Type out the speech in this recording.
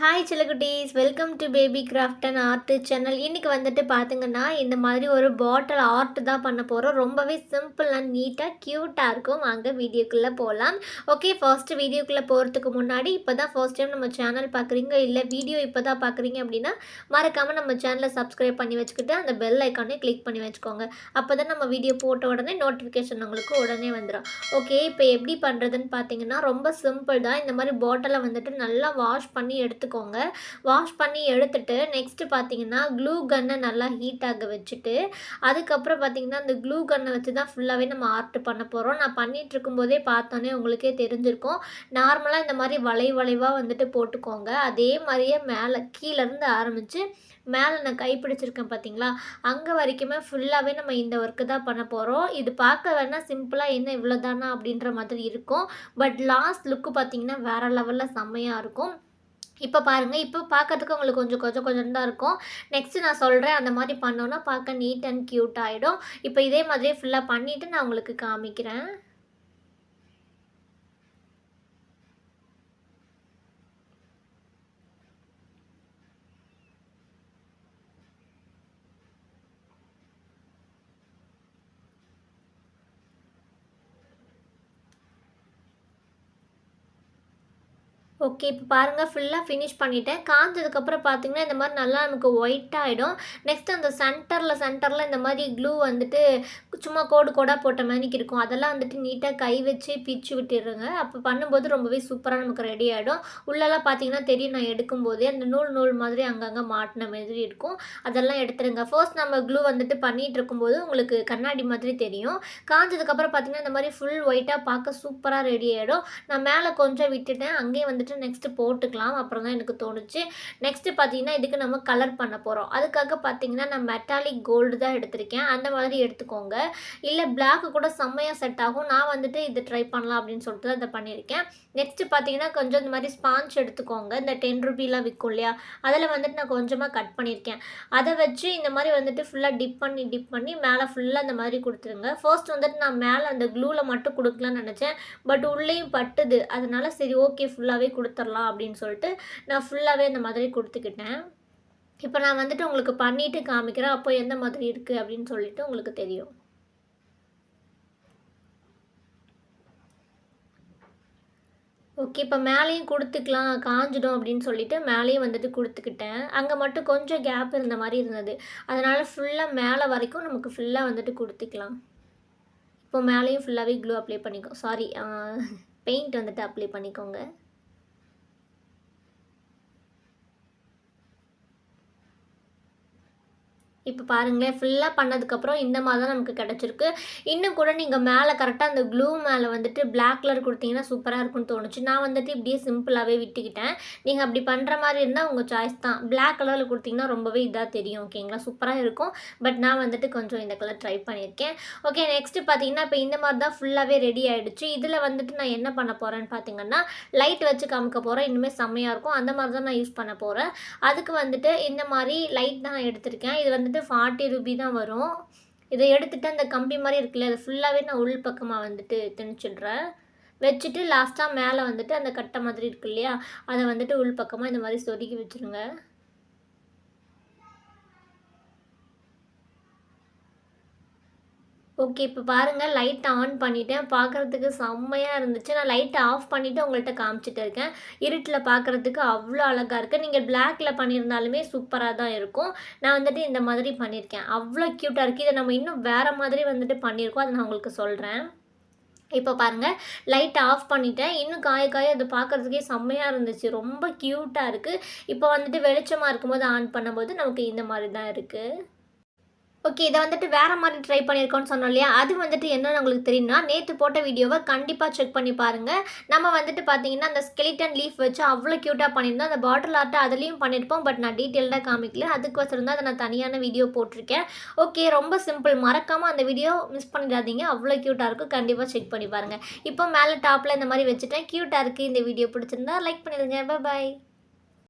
Hi சிலகுட்டீஸ். Welcome to baby craft and art channel இன்றைக்கி வந்துட்டு பார்த்திங்கன்னா இந்த மாதிரி ஒரு பாட்டில் ஆர்ட் தான் பண்ண போகிறோம் ரொம்பவே சிம்பிள் அண்ட் நீட்டாக க்யூட்டாக இருக்கும். வாங்க வீடியோக்குள்ளே போகலாம் ஓகே ஃபர்ஸ்ட் வீடியோக்குள்ளே போகிறதுக்கு முன்னாடி இப்போ தான் ஃபர்ஸ்ட் டைம் நம்ம சேனல் பார்க்குறீங்க இல்லை வீடியோ இப்போ தான் பார்க்குறீங்க அப்படின்னா மறக்காமல் நம்ம சேனலை சப்ஸ்கிரைப் பண்ணி வச்சுக்கிட்டு அந்த பெல் ஐக்கானே கிளிக் பண்ணி வச்சுக்கோங்க. அப்போ தான் நம்ம வீடியோ போட்ட உடனே நோட்டிஃபிகேஷன் உங்களுக்கு உடனே வந்துடும் ஓகே இப்போ எப்படி பண்ணுறதுன்னு பார்த்தீங்கன்னா ரொம்ப சிம்பிள் தான். இந்த மாதிரி பாட்டிலை வந்துட்டு நல்லா வாஷ் பண்ணி எடுத்து எடுத்துக்கோங்க. வாஷ் பண்ணி எடுத்துட்டு நெக்ஸ்ட்டு பார்த்தீங்கன்னா க்ளூ கன்னை நல்லா ஹீட் ஆக வச்சுட்டு அதுக்கப்புறம் பார்த்தீங்கன்னா அந்த க்ளூ கன்னை வச்சு தான் ஃபுல்லாகவே நம்ம ஆர்ட் பண்ண போகிறோம் நான் பண்ணிகிட்டு இருக்கும்போதே பார்த்தோன்னே உங்களுக்கே தெரிஞ்சிருக்கும். நார்மலாக இந்த மாதிரி வளை வளைவாக வந்துட்டு போட்டுக்கோங்க. அதே மாதிரியே மேலே கீழேருந்து ஆரம்பித்து மேலே நான் கை பிடிச்சிருக்கேன் பார்த்தீங்களா அங்கே வரைக்குமே ஃபுல்லாகவே நம்ம இந்த ஒர்க்கு தான் பண்ண போகிறோம் இது பார்க்க வேணால் சிம்பிளாக என்ன இவ்வளோ தானா அப்படின்ற மாதிரி இருக்கும். பட் லாஸ்ட் லுக்கு பார்த்தீங்கன்னா வேறு லெவலில் செம்மையாக இருக்கும். இப்போ பாருங்கள் இப்போ பார்க்கறதுக்கு உங்களுக்கு கொஞ்சம் கொஞ்சம் கொஞ்சம் தான் இருக்கும். நெக்ஸ்ட்டு நான் சொல்கிறேன் அந்த மாதிரி பண்ணோன்னா பார்க்க நீட் அண்ட் க்யூட் ஆகிடும் இப்போ இதே மாதிரியே ஃபுல்லாக பண்ணிவிட்டு நான் உங்களுக்கு காமிக்கிறேன். ஓகே இப்போ பாருங்கள் ஃபுல்லாக ஃபினிஷ் பண்ணிவிட்டேன் காஞ்சதுக்கப்புறம் பார்த்தீங்கன்னா இந்த மாதிரி நல்லா நமக்கு ஒயிட் ஆகிடும் நெக்ஸ்ட் அந்த சென்டரில் சென்டரில் இந்த மாதிரி க்ளூ வந்துட்டு சும்மா கோடு கோடாக போட்ட மாதிரி இருக்கும். அதெல்லாம் வந்துட்டு நீட்டாக கை வச்சு பிச்சு விட்டுடுங்க. அப்போ பண்ணும்போது ரொம்பவே சூப்பராக நமக்கு ரெடி ஆகிடும் உள்ளெல்லாம் பார்த்தீங்கன்னா தெரியும் நான் எடுக்கும்போதே அந்த நூல் நூல் மாதிரி அங்கங்கே மாட்டின மாதிரி இருக்கும். அதெல்லாம் எடுத்துருங்க ஃபர்ஸ்ட் நம்ம க்ளூ வந்துட்டு பண்ணிகிட்டு இருக்கும்போது உங்களுக்கு கண்ணாடி மாதிரி தெரியும். காஞ்சதுக்கப்புறம் பார்த்தீங்கன்னா இந்த மாதிரி ஃபுல் ஒயிட்டாக பார்க்க சூப்பராக ரெடி ஆகிடும் நான் மேலே கொஞ்சம் விட்டுட்டேன். அங்கேயே வந்துட்டு நெக்ஸ்ட்டு போட்டுக்கலாம் அப்புறம் தான் எனக்கு தோணுச்சு. நெக்ஸ்ட்டு பார்த்தீங்கன்னா இதுக்கு நம்ம கலர் பண்ண போகிறோம் அதுக்காக பார்த்தீங்கன்னா நான் மெட்டாலிக் கோல்டு தான் எடுத்திருக்கேன். அந்த மாதிரி எடுத்துக்கோங்க. இல்லை பிளாக்கு கூட செம்மையாக செட் ஆகும். நான் வந்துட்டு இது ட்ரை பண்ணலாம் அப்படின்னு சொல்லிட்டு தான் இதை பண்ணியிருக்கேன். நெக்ஸ்ட்டு பார்த்தீங்கன்னா கொஞ்சம் இந்த மாதிரி ஸ்பாஞ்ச் எடுத்துக்கோங்க. இந்த டென் ருபீலாம் விற்கும் இல்லையா? அதில் வந்துட்டு நான் கொஞ்சமாக கட் பண்ணியிருக்கேன். அதை வச்சு இந்த மாதிரி வந்துட்டு ஃபுல்லாக டிப் பண்ணி டிப் பண்ணி மேலே ஃபுல்லாக அந்த மாதிரி கொடுத்துருங்க. ஃபர்ஸ்ட் வந்துட்டு நான் மேலே அந்த க்ளூவில் மட்டும் கொடுக்கலான்னு நினச்சேன். பட் உள்ளேயும் பட்டுது. அதனால் சரி ஓகே ஃபுல்லாகவே கொடுத்துடலாம் அப்படின்னு சொல்லிட்டு நான் ஃபுல்லாகவே இந்த மாதிரி கொடுத்துக்கிட்டேன். இப்போ நான் வந்துட்டு உங்களுக்கு பண்ணிவிட்டு காமிக்கிறேன். அப்போ எந்த மாதிரி இருக்குது அப்படின்னு சொல்லிட்டு உங்களுக்கு தெரியும். ஓகே இப்போ மேலேயும் கொடுத்துக்கலாம் காஞ்சிடும் அப்படின்னு சொல்லிட்டு மேலேயும் வந்துட்டு கொடுத்துக்கிட்டேன். அங்கே மட்டும் கொஞ்சம் கேப் இருந்த மாதிரி இருந்தது. அதனால் ஃபுல்லாக மேலே வரைக்கும் நமக்கு ஃபுல்லாக வந்துட்டு கொடுத்துக்கலாம். இப்போ மேலேயும் ஃபுல்லாகவே க்ளூ அப்ளை பண்ணிக்கோ. சாரி பெயிண்ட் வந்துட்டு அப்ளை பண்ணிக்கோங்க. இப்போ பாருங்களேன் ஃபுல்லாக பண்ணதுக்கப்புறம் இந்த மாதிரி தான் நமக்கு கிடச்சிருக்கு. இன்னும் கூட நீங்கள் மேலே கரெக்டாக அந்த க்ளூ மேலே வந்துட்டு பிளாக் கலர் கொடுத்தீங்கன்னா சூப்பராக இருக்கும்னு தோணுச்சு. நான் வந்துட்டு இப்படியே சிம்பிளாகவே விட்டுக்கிட்டேன். நீங்கள் அப்படி பண்ணுற மாதிரி இருந்தால் உங்கள் சாய்ஸ் தான். பிளாக் கலரில் கொடுத்தீங்கன்னா ரொம்பவே இதாக தெரியும் ஓகேங்களா சூப்பராக இருக்கும். பட் நான் வந்துட்டு கொஞ்சம் இந்த கலர் ட்ரை பண்ணியிருக்கேன். ஓகே நெக்ஸ்ட்டு பார்த்தீங்கன்னா இப்போ இந்த மாதிரி தான் ஃபுல்லாகவே ரெடி ஆகிடுச்சு இதில் வந்துட்டு நான் என்ன பண்ண போகிறேன்னு பார்த்தீங்கன்னா லைட் வச்சு காமிக்க போகிறேன் இன்னுமே செம்மையாக இருக்கும். அந்த மாதிரி தான் நான் யூஸ் பண்ண போகிறேன் அதுக்கு வந்துட்டு இந்த மாதிரி லைட் தான் எடுத்திருக்கேன். இது வந்து வந்துட்டு ஃபார்ட்டி ருபி தான் வரும். இதை எடுத்துகிட்டு அந்த கம்பி மாதிரி இருக்குல்ல அது ஃபுல்லாகவே நான் உள் பக்கமாக வந்துட்டு திணிச்சிடுறேன். வச்சுட்டு லாஸ்ட்டாக மேலே வந்துட்டு அந்த கட்டை மாதிரி இருக்கு இல்லையா அதை வந்துட்டு உள் பக்கமாக இந்த மாதிரி சொருகி வச்சுருங்க. ஓகே இப்போ பாருங்கள் லைட் ஆன் பண்ணிட்டேன். பார்க்குறதுக்கு செம்மையாக இருந்துச்சு. நான் லைட்டை ஆஃப் பண்ணிவிட்டு உங்கள்கிட்ட காமிச்சிட்டு இருக்கேன். இருட்டில் பார்க்குறதுக்கு அவ்வளோ அழகாக இருக்குது நீங்கள் பிளாக்கில் பண்ணியிருந்தாலுமே சூப்பராக தான் இருக்கும். நான் வந்துட்டு இந்த மாதிரி பண்ணியிருக்கேன். அவ்வளோ க்யூட்டாக இருக்குது இதை நம்ம இன்னும் வேறு மாதிரி வந்துட்டு பண்ணியிருக்கோம். அதை நான் உங்களுக்கு சொல்கிறேன் இப்போ பாருங்கள் லைட்டை ஆஃப் பண்ணிட்டேன். இன்னும் காய காய அது பார்க்குறதுக்கே செம்மையாக இருந்துச்சு. ரொம்ப க்யூட்டாக இருக்குது இப்போ வந்துட்டு வெளிச்சமாக இருக்கும்போது ஆன் பண்ணும்போது நமக்கு இந்த மாதிரி தான் இருக்குது ஓகே இதை வந்துட்டு வேறு மாதிரி ட்ரை பண்ணியிருக்கோன்னு சொன்னோம் இல்லையா? அது வந்துட்டு என்னென்னு உங்களுக்கு தெரியும்னா நேற்று போட்ட வீடியோவை கண்டிப்பாக செக் பண்ணி பாருங்கள் நம்ம வந்துட்டு பார்த்தீங்கன்னா அந்த ஸ்கெலிட்டன் லீஃப் வச்சு அவ்வளோ க்யூட்டாக பண்ணியிருந்தோம். அந்த பாட்டில் ஆர்ட்டை அதுலேயும் பண்ணியிருப்போம் பட் நான் டீட்டெயில்டாக காமிக்கல. அதுக்கு தான் அதை நான் தனியான வீடியோ போட்டிருக்கேன். ஓகே ரொம்ப சிம்பிள் மறக்காமல் அந்த வீடியோ மிஸ் பண்ணிடாதீங்க. அவ்வளோ க்யூட்டாக இருக்கும். கண்டிப்பாக செக் பண்ணி பாருங்கள் இப்போ மேலே டாப்பில் இந்த மாதிரி வச்சுட்டேன். க்யூட்டாக இருக்குது இந்த வீடியோ பிடிச்சிருந்தா லைக் பண்ணிடுங்க. பாய்